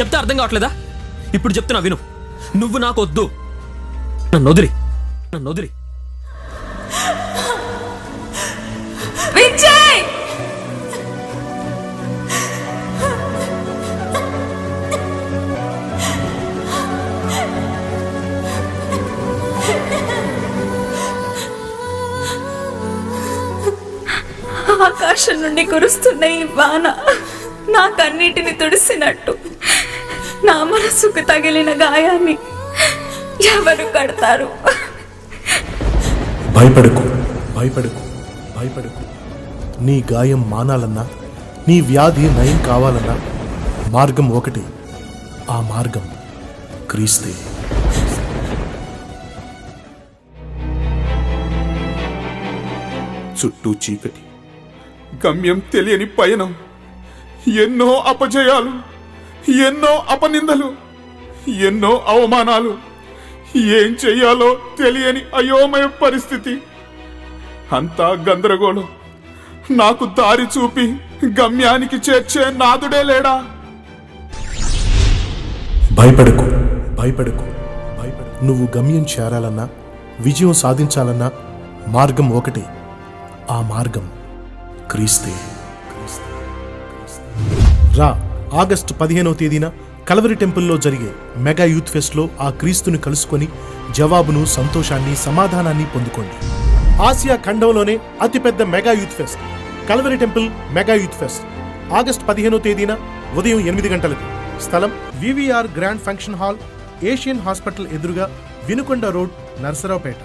చెప్తే అర్థం కావట్లేదా? ఇప్పుడు చెప్తున్నా విను. నువ్వు నాకు వద్దు. నన్ను వదిలి. నన్ను వదిలి. ఆకాశం నుండి కురుస్తున్న ఈ వాన నా కన్నీటిని తుడిసినట్టు. నా మనసుకు తగిలిన గాయాన్ని ఎవరు కడతారు? భయపడకు భయపడకు భయపడకు. నీ గాయం మానాలన్నా నీ వ్యాధి నయం కావాలన్నా మార్గం ఒకటి ఆ మార్గం క్రీస్తే. చుట్టూ చీకటి గమ్యం తెలియని పయనం ఎన్నో అపజయాలు. ఎన్నో అపనిందలు ఎన్నో అవమానాలు ఏం చెయ్యాలో తెలియని అయోమయ పరిస్థితి. అంతా గందరగోళం. నాకు దారి చూపి గమ్యానికి చేర్చే నాదుడే లేడా? భయపడకు భయపడకు భయపడకు. నువ్వు గమ్యం చేరాలన్నా విజయం సాధించాలన్నా మార్గం ఒకటి. ఆ మార్గం క్రీస్తే. రా. ఆగస్టు పదిహేనవ తేదీన కలవరి టెంపుల్లో జరిగే మెగా యూత్ ఫెస్ట్లో ఆ క్రీస్తుని కలుసుకొని జవాబును సంతోషాన్ని సమాధానాన్ని పొందుకోండి. ఆసియా ఖండంలోనే అతిపెద్ద mega youth fest Calvary temple mega youth fest August పదిహేనవ తేదీన ఉదయం ఎనిమిది గంటలకు. స్థలం VVR grand function hall Asian hospital ఎదురుగా వినుకొండ రోడ్ నర్సరావుపేట.